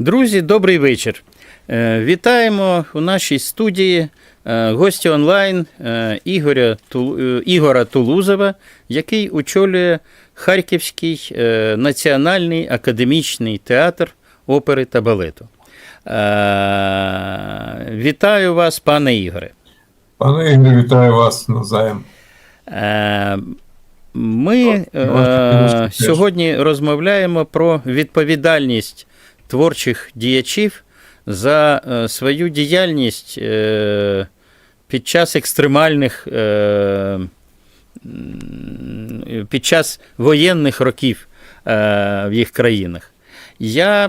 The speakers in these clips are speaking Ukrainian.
Друзі, добрий вечір. Е, Вітаємо у нашій студії е, гості онлайн е, Ігоря, Ігора Тулузова, який очолює Харківський національний академічний театр опери та балету. Вітаю вас, пане Ігоре. Пане Ігорю, вітаю вас навзаєм. Е, Ми е, сьогодні розмовляємо про відповідальність творчих діячів за е, свою діяльність е, під час екстремальних, е, під час воєнних років в їх країнах. Я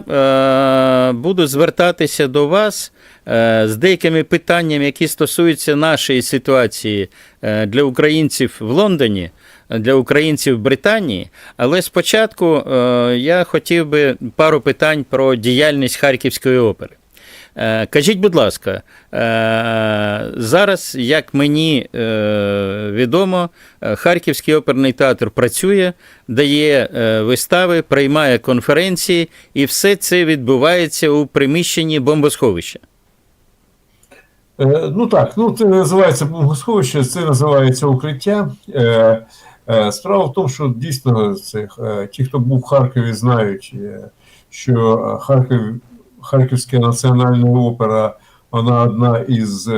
буду звертатися до вас з деякими питаннями, які стосуються нашої ситуації для українців в Лондоні, для українців Британії. Але спочатку е, я хотів би пару питань про діяльність Харківської опери. Е, Кажіть, будь ласка, е, зараз, як мені відомо, Харківський оперний театр працює, дає вистави, приймає конференції, і все це відбувається у приміщенні бомбосховища. Ну так, ну це називається бомбосховище, це називається укриття. Е, справа в тому, що дійсно це, е, ті, хто був в Харкові, знають, е, що Харків, Харківська національна опера, вона одна із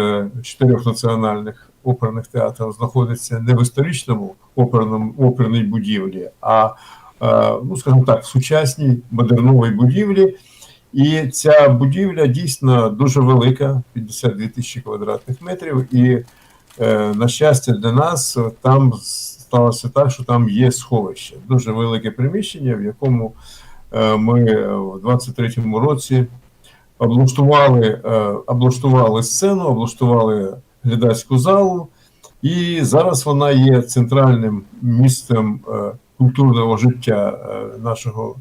чотирьох національних оперних театрів, знаходиться не в історичному оперному оперній будівлі, а ну, скажімо так, в сучасній модерновій будівлі. І ця будівля дійсно дуже велика, 52 тисячі квадратних метрів. І, на щастя, для нас там сталося так, що там є сховище. Дуже велике приміщення, в якому е, ми в 23-му році облаштували, е, облаштували сцену, облаштували глядацьку залу. І зараз вона є центральним місцем е, культурного життя е, нашого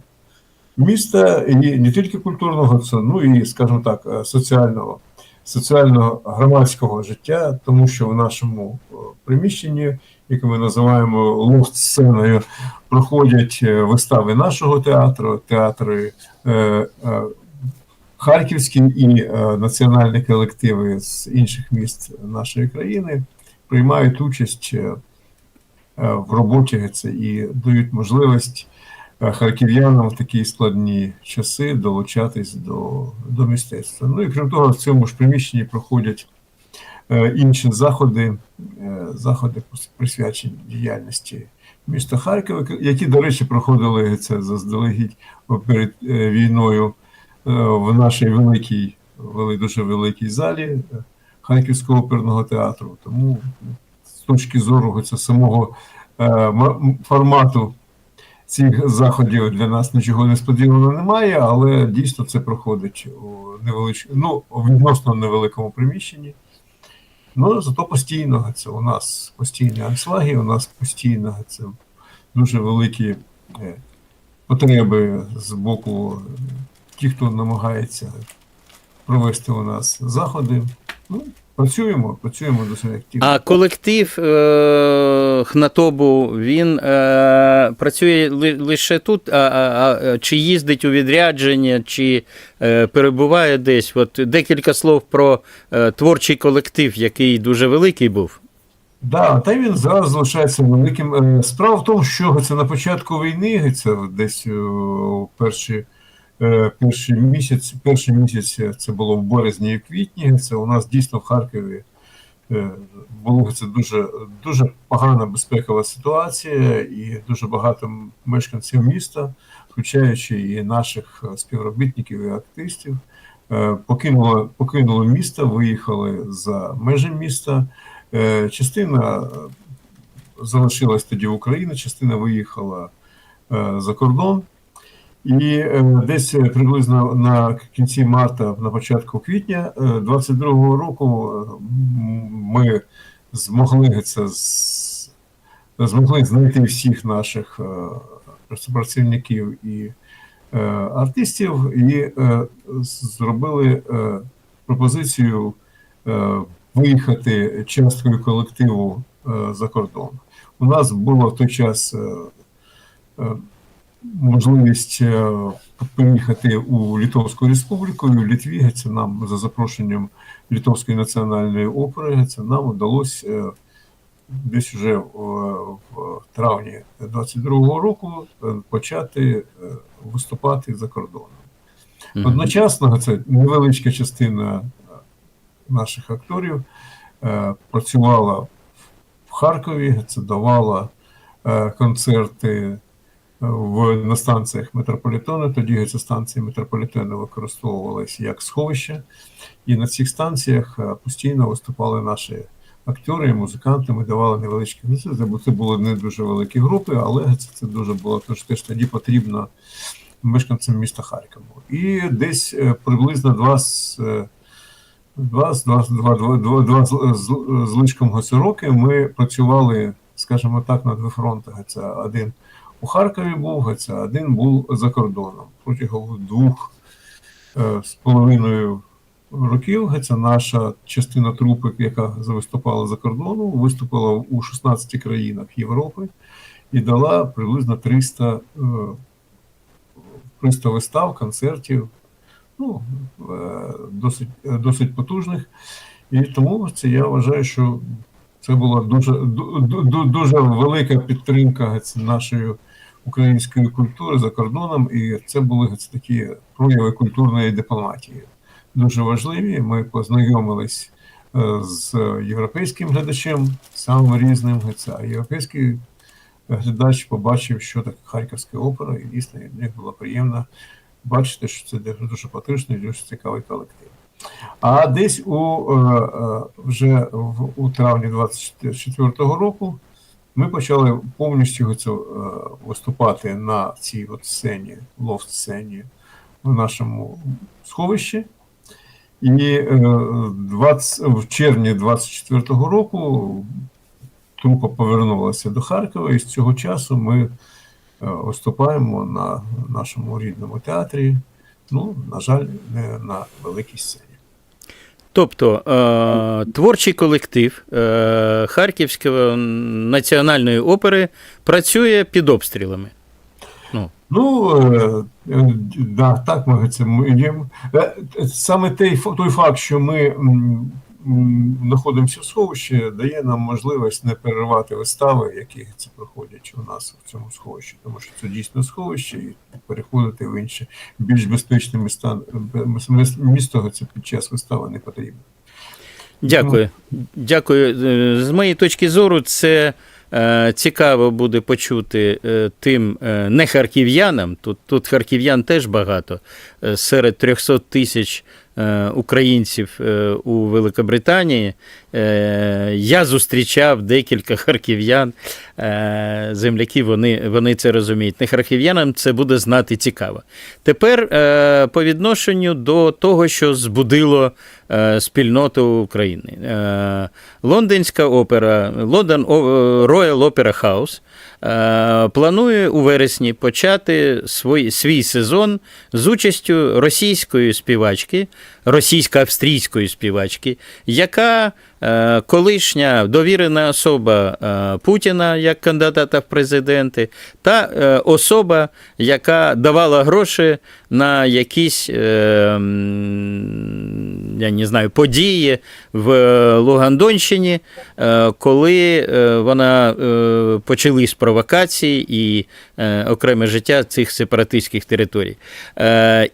міста, і не тільки культурного, ну і, скажімо так, е, соціального, соціального громадського життя, тому що в нашому е, приміщенні, яке ми називаємо лофт-сценою, проходять е, вистави нашого театру, театри е, е, харківські і е, національні колективи з інших міст нашої країни приймають участь е, в роботі. Це і дають можливість харків'янам в такі складні часи долучатись до, до мистецтва. Ну і крім того, в цьому ж приміщенні проходять е, інші заходи, е, заходи присвячені діяльності міста Харкова, які, до речі, проходили це заздалегідь перед е, війною в нашій великій, вели- дуже великій залі Харківського оперного театру. Тому ну, з точки зору це самого формату цих заходів для нас нічого несподіваного немає, але дійсно це проходить у невелич... ну, відносно невеликому приміщенні. Ну, зато постійно це у нас постійні аншлаги, у нас постійно це дуже великі е, потреби з боку е, тих, хто намагається провести у нас заходи. Ну, працюємо, працюємо досить активно. А колектив е, Хнатобу він е, працює ли, лише тут, а, а, а чи їздить у відрядження, чи е, перебуває десь? От декілька слов про е, творчий колектив, який дуже великий був. Да, та він зараз залишається великим. Е, Справа в тому, що це на початку війни, це десь е, перші, перший місяць, перший місяць це було в березні і квітні. Це у нас дійсно в Харкові е, було це дуже, дуже погана безпекова ситуація, і дуже багато мешканців міста, включаючи і наших е, співробітників і активістів, е, покинуло, покинуло місто, виїхали за межі міста. Е, Частина е, залишилась тоді в Україні, частина виїхала е, за кордон. І е, десь е, приблизно на кінці марта, на початку квітня 22-го року е, ми змогли це змогли знайти всіх наших працівників і артистів, і зробили пропозицію виїхати часткою колективу за кордон. У нас було в той час можливість е, поїхати у Литовську Республіку і в Литві. Це нам за запрошенням Литовської національної опери. Це нам вдалося е, десь вже в, в травні 22-го року е, почати е, виступати за кордоном. Одночасно це невеличка частина е, наших акторів е, працювала в Харкові, це давала е, концерти е, в, на станціях метрополітену. Тоді ці станції метрополітену використовувалися як сховище, і на цих станціях е, постійно виступали наші актори і музиканти. Ми давали невеличкі концерти, бо це були не дуже великі групи, але це, це дуже було тож теж тоді потрібно мешканцям міста Харкова. І десь е, приблизно два з е, два, з- два, з- два, з, лишком роки ми працювали, скажімо так, на двох фронтах. Це один у Харкові був, це один був за кордоном. Протягом двох е, з половиною років це наша частина трупи, яка виступала за кордоном, виступила у 16 країнах Європи і дала приблизно 300 е, 300 вистав, концертів, ну, е, досить, е, досить потужних. І тому це я вважаю, що це була дуже, ду- ду- ду- дуже велика підтримка нашої української культури за кордоном, і це були такі прояви культурної дипломатії. Дуже важливі. Ми познайомились е, з європейським глядачем, самим різним. А європейський глядач побачив, що таке Харківська опера, і дійсно мені було приємно бачити, що це дуже, потужний, дуже цікавий колектив. А десь у е, е, вже у травні 24-го року ми почали повністю це, е, виступати на цій от сцені, лофт-сцені в нашому сховищі. І е, 20, в червні 24-го року трупа повернулася до Харкова, і з цього часу ми е, виступаємо на нашому рідному театрі. Ну, на жаль, не на великій сцені. Тобто е, творчий колектив е, Харківської національної опери працює під обстрілами. Ну, е, е, да, так ми це Саме той, той факт, що ми знаходимося в сховищі, дає нам можливість не переривати вистави, які це проходять у нас в цьому сховищі, тому що це дійсно сховище, і переходити в інше більш безпечне міста, місто це під час вистави не потрібно. Дякую. Дякую. З моєї точки зору, це е, цікаво буде почути е, тим е, не харків'янам. Тут, тут харків'ян теж багато. Серед 300 тисяч е, українців е, у Великобританії. Е, я зустрічав декілька харків'ян, земляків, вони, вони це розуміють. Не харків'янам це буде знати цікаво. Тепер по відношенню до того, що збудило спільноту України. Лондонська опера, Лондон О- Royal Opera House е, планує у вересні почати свій, свій сезон з участю російської співачки, російсько-австрійської співачки, яка е, колишня довірена особа е, Путіна як кандидата в президенти, та е, особа, яка давала гроші на якісь я не знаю, події в Лугандонщині, коли вона почались провокації і окреме життя цих сепаратистських територій.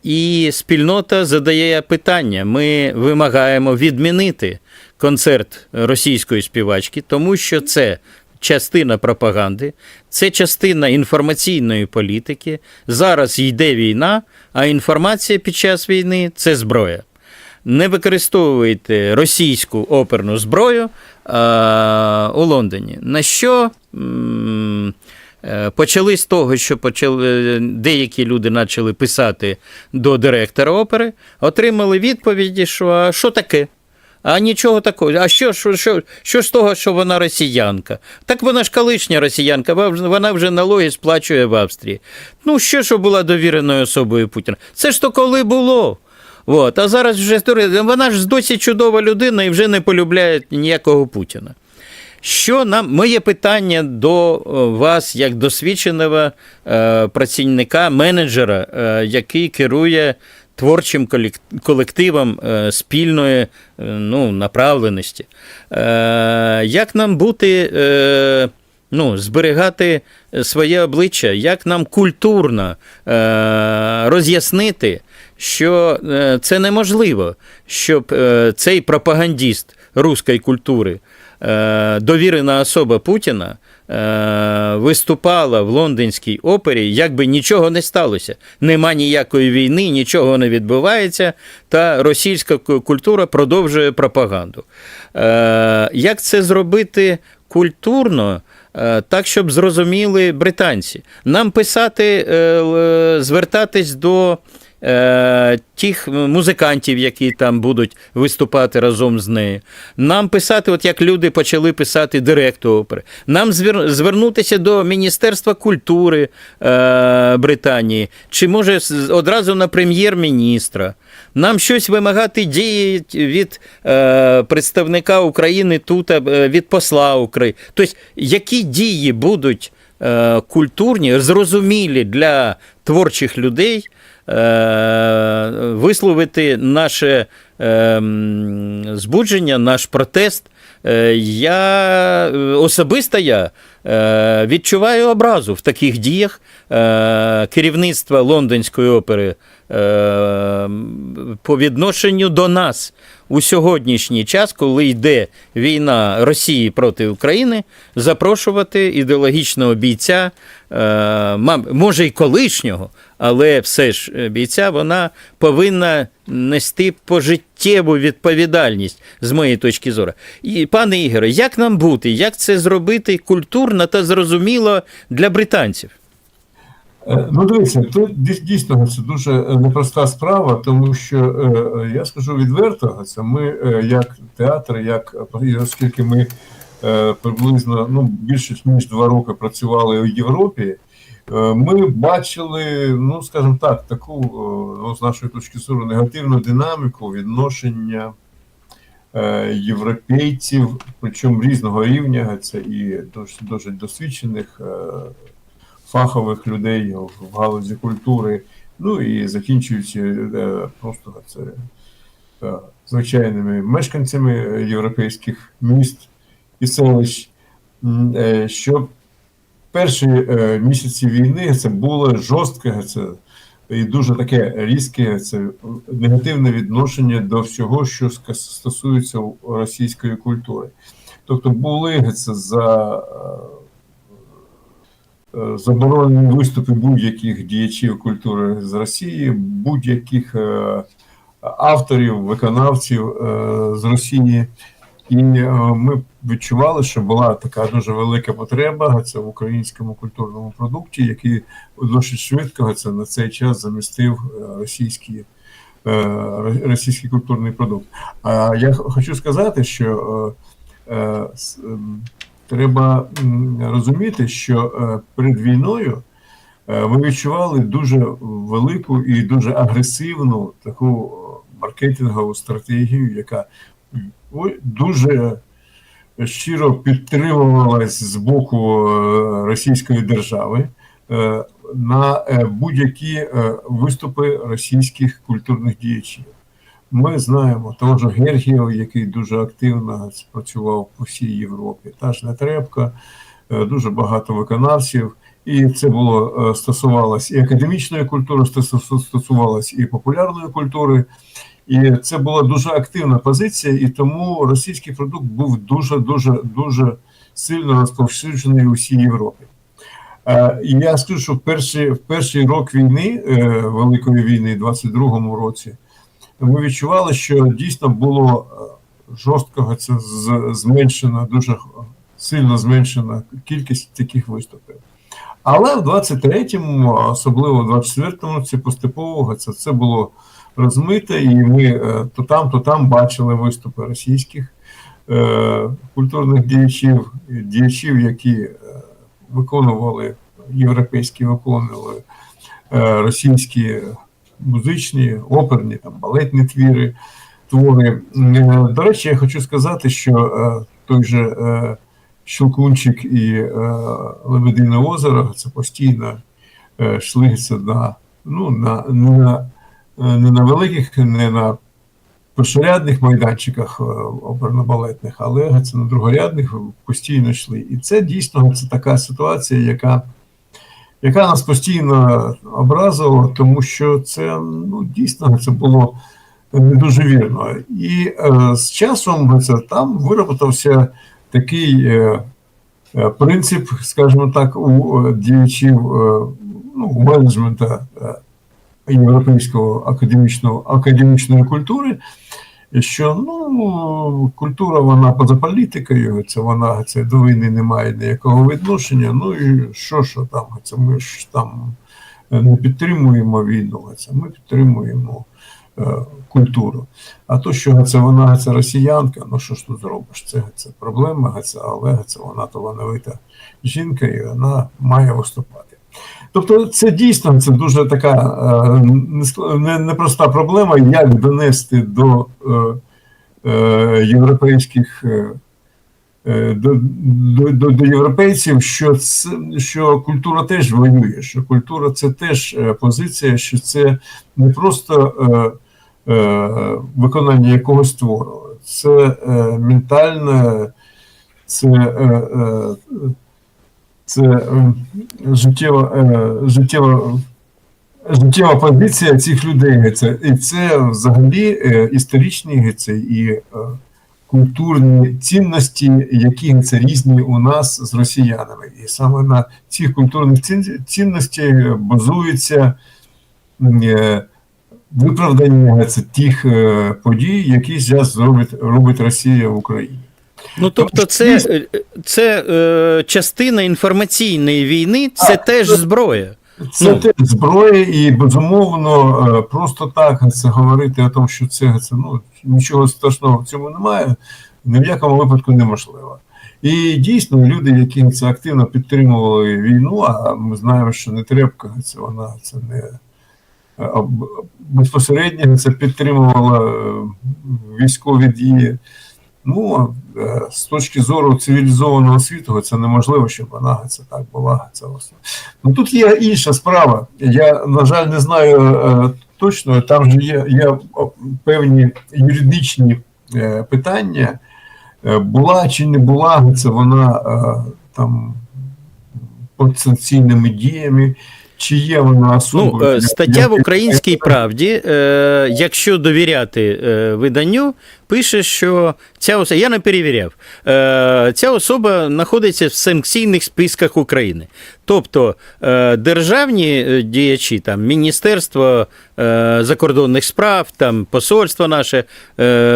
І спільнота задає питання: ми вимагаємо відмінити концерт російської співачки, тому що це. Частина пропаганди, це частина інформаційної політики. Зараз йде війна, а інформація під час війни це зброя. Не використовуйте російську оперну зброю а, у Лондоні. На що м, почали з того, що почали, деякі люди почали писати до директора опери, отримали відповіді, що а що таке? А нічого такого. А що, що, що, що з того, що вона росіянка? Так вона ж колишня росіянка, вона вже налоги сплачує в Австрії. Ну, що, що була довіреною особою Путіна? Це ж то коли було. От, а зараз вже вона ж досі чудова людина і вже не полюбляє ніякого Путіна. Що нам моє питання до е, вас, як досвідченого е, працівника, менеджера, е, який керує творчим колективом спільної ну, направленості. Як нам бути, ну, зберігати своє обличчя, як нам культурно е, роз'яснити, що це неможливо, щоб е, цей пропагандіст руської культури, довірена особа Путіна, е, виступала в лондонській опері, якби нічого не сталося. Нема ніякої війни, нічого не відбувається, та російська культура продовжує пропаганду. Е, Як це зробити культурно? е, Так, щоб зрозуміли британці. Нам писати, е, звертатись до е, тих музикантів, які там будуть виступати разом з нею. Нам писати, от як люди почали писати директу опери. Нам звер- звернутися до Міністерства культури е, Британії, чи може одразу на прем'єр-міністра. Нам щось вимагати дії від е, представника України тут, е, від посла України. Тобто, які дії будуть е, культурні, зрозумілі для творчих людей, висловити наше е, збудження, наш протест. Е, Я е, особисто я е, відчуваю образу в таких діях е, керівництва лондонської опери е, по відношенню до нас у сьогоднішній час, коли йде війна Росії проти України, запрошувати ідеологічного бійця, е, може й колишнього, але все ж е, бійця вона повинна нести пожиттєву відповідальність з моєї точки зору. І пане Ігоре, як нам бути, як це зробити культурно та зрозуміло для британців? Е, Ну, дивіться, тут дій- дійсно це дуже е, непроста справа, тому що я скажу відверто, це ми як театр, як оскільки ми приблизно ну, більше ніж два роки працювали у Європі, ми бачили, ну скажімо так, таку е, ну, з нашої точки зору негативну динаміку відношення е, європейців, причому різного рівня, це і дуже, дуже досвідчених. е, фахових людей в галузі культури, ну і закінчуючи е, просто це е, звичайними мешканцями європейських міст і селищ, М, е, що перші е, місяці війни це було жорстке, це і дуже таке різке, це негативне відношення до всього, що стосується російської культури. Тобто були це за е, е, заборонені виступи будь-яких діячів культури з Росії, будь-яких авторів, виконавців з Росії. І е, ми відчували, що була така дуже велика потреба це в українському культурному продукті, який досить швидко це на цей час замістив е, російський, е, культурний продукт. А я хочу сказати, що е, ем, треба розуміти, що перед війною ми відчували дуже велику і дуже агресивну таку маркетингову стратегію, яка дуже щиро підтримувалась з боку е, Російської держави е, на е, будь-які виступи російських культурних діячів. Ми знаємо того ж Гергієв, який дуже активно працював по всій Європі, та ж Нетребко, е, дуже багато виконавців. І це було стосувалось і академічної культури, стосу- стосувалось і популярної культури. І це була дуже активна позиція, і тому російський продукт був дуже дуже дуже сильно розповсюджений у всій Європі. Е, І я скажу, що в перший, в перший рок війни, е, Великої війни, 22-му році, ми відчували, що дійсно було е, жорстко це з- зменшена, дуже сильно зменшена кількість таких виступів. Але в 23-му, особливо в 24-му, це поступово це, це було розмите, і ми е, то там, то там бачили виступи російських е, культурних діячів, діячів, які е, виконували європейські, виконували російські музичні, оперні, там, балетні твіри, твори. До речі, я хочу сказати, що той же Щелкунчик і Лебедине озеро, це постійно е, йшли на, ну, на, на, не на великих, не на першорядних майданчиках е, оперно-балетних, але це на другорядних постійно йшли. І це дійсно це така ситуація, яка, яка нас постійно образила, тому що це ну, дійсно це було не дуже вірно. І е, з часом це, там виробився такий е, е, принцип, скажімо так, у е, діячів е, ну, менеджмента е, європейського академічного, академічної культури, що ну, культура вона поза політикою, це вона це до війни не має ніякого відношення. Ну і що, що там, це ми ж там не підтримуємо війну, це ми підтримуємо е, культуру. А то, що це вона це росіянка, ну що ж тут зробиш? Це, це проблема, це, але це вона талановита жінка, і вона має виступати. Тобто, це дійсно це дуже така е, непроста проблема, як донести до е, е, європейських. е, е, До, до, до, до європейців, що це що культура теж воює, що культура це теж е, позиція, що це не просто е, е, виконання якогось твору, це е, ментальне, це, е, е, це е, життєва, е, життєва, життєва позиція цих людей. Це, і це взагалі е, історичні це, і культурні цінності, які це різні у нас з росіянами. І саме на цих культурних цінностях базується виправдання тих подій, які зараз робить, робить Росія в Україні. Ну, тобто, це, е, це е, частина інформаційної війни, це Так, теж зброя. Це Ну. теж зброя, і безумовно е, просто так це говорити о тому, що це, це ну, нічого страшного в цьому немає, ні в якому випадку неможливо. І дійсно люди, які це активно підтримували війну, а ми знаємо, що не трепка, це вона це не безпосередньо це підтримувала е, військові дії. Ну, е, з точки зору цивілізованого світу, це неможливо, щоб вона це так була. Це. Ну тут є інша справа. Я, на жаль, не знаю е, точно, там же є, є певні юридичні е, питання. Була чи не була це вона там під санкційними діями, чи є вона Ну, особою. е, стаття в українській правді, якщо довіряти виданню, пише, що ця особа, я не перевіряв, е, ця особа знаходиться в санкційних списках України. Тобто е, державні е, діячі, там, Міністерство закордонних справ, там, посольство наше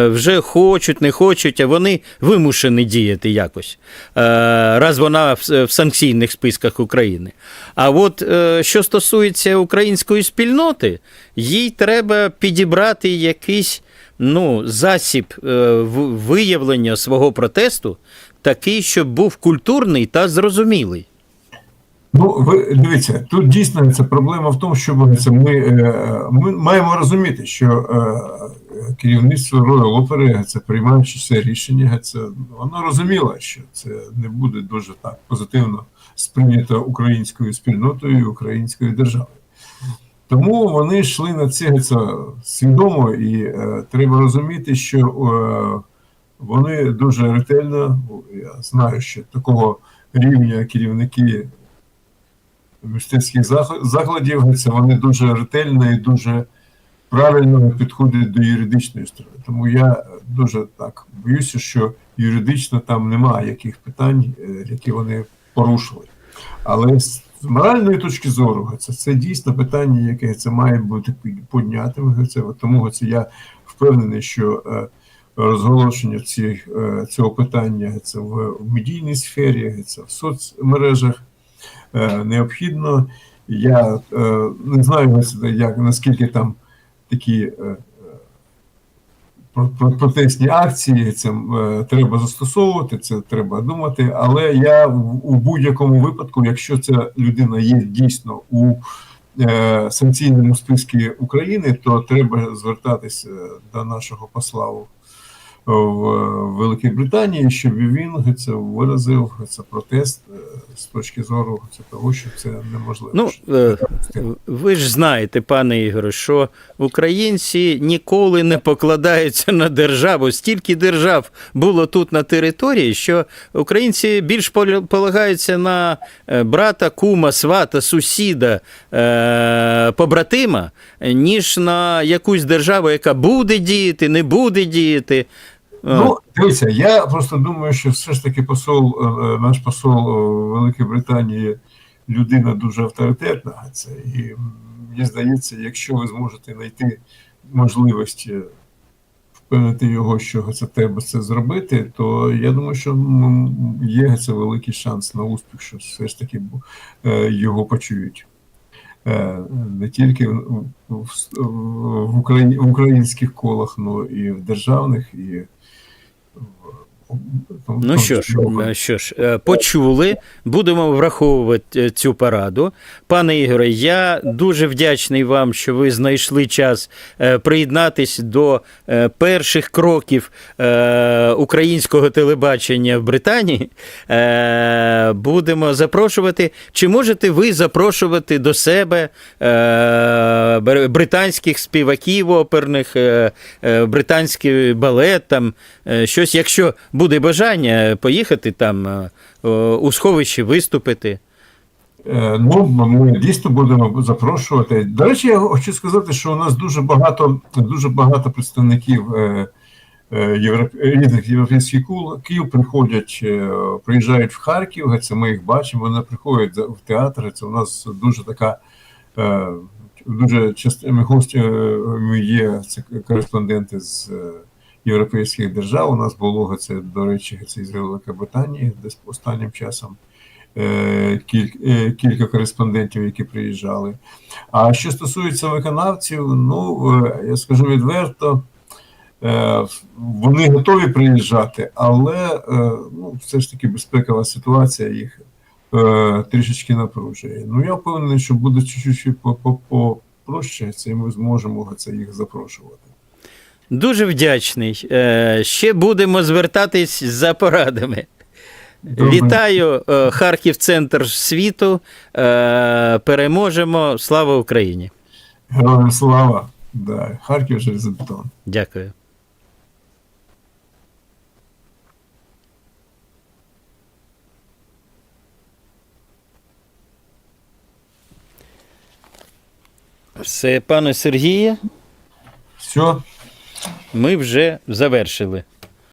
вже хочуть, не хочуть, а вони вимушені діяти якось, раз вона в, санкційних списках України. А от що стосується української спільноти, їй треба підібрати якийсь ну, засіб е, виявлення свого протесту, такий, щоб був культурний та зрозумілий. Ну, ви дивіться, тут дійсно це проблема в тому, що ми, ми, е, маємо розуміти, що е, керівництво Royal Opera, це приймаючи це рішення, це воно розуміло, що це не буде дуже так позитивно сприйнято українською спільнотою і українською державою. Тому вони йшли на це, свідомо, і е, треба розуміти, що е, вони дуже ретельно, я знаю, що такого рівня керівники мистецьких закладів, це вони дуже ретельно і дуже правильно підходять до юридичної сторони. Тому я дуже так боюся, що юридично там немає яких питань, е, які вони порушили. Але з моральної точки зору, це, це дійсно питання, яке це має бути піднятим. Це, тому це я впевнений, що е, розголошення цих, е, цього питання це в, медійній сфері, це в соцмережах е, необхідно. Я не знаю, як, наскільки там такі протестні акції це е, треба застосовувати, це треба думати. Але я у будь-якому випадку, якщо ця людина є дійсно у е, санкційному списку України, то треба звертатися до нашого посла в Великій Британії, щоб він це виразив це протест е, з точки зору це того, що це неможливо. Ну, е, ви ж знаєте, пане Ігоре, що українці ніколи не покладаються на державу. Стільки держав було тут на території, що українці більш полагаються на е, брата, кума, свата, сусіда, е, побратима, ніж на якусь державу, яка буде діяти, не буде діяти. Ну, дивіться, я просто думаю, що все ж таки посол, е, е, наш посол Великої Британії людина дуже авторитетна. Це і мені здається, якщо ви зможете знайти можливість е, впевнити його, що це треба це зробити, то я думаю, що є це великий шанс на успіх, що все ж таки е, його почують. Е, Не тільки в, в, в, українських колах, але і в державних, і в- Ну що ж, е, що ж, е, почули, будемо враховувати е, цю пораду. Пане Ігоре, я дуже вдячний вам, що ви знайшли час приєднатись до перших кроків українського телебачення в Британії. Будемо запрошувати. Чи можете ви запрошувати до себе британських співаків оперних, британський балет, там щось, якщо буде бажання поїхати там е, е, у сховищі виступити. Е, Ну, ми дійсно будемо запрошувати. До речі, я хочу сказати, що у нас дуже багато, дуже багато представників різних європейських Київ приходять, приїжджають в Харків, це ми їх бачимо, вони приходять в театр. Це у нас дуже така. Дуже частими гостями є це кореспонденти з європейських держав. У нас було це, до речі, це із Великої Британії, десь останнім часом е, кілька, е, кілька кореспондентів, які приїжджали. А що стосується виконавців, ну е, я скажу відверто, вони готові приїжджати, але ну, все ж таки безпекова ситуація їх трішечки напружує. Ну я впевнений, що буде чуть-чуть по- по- попроще, це і ми зможемо це їх запрошувати. Дуже вдячний. Е, Ще будемо звертатись за порадами. Добре. Вітаю, е, Харків, центр світу. Е, Переможемо. Слава Україні! Героям слава! Да, Харків железобетон. Дякую. Все, пане Сергіє, Все. Ми вже завершили.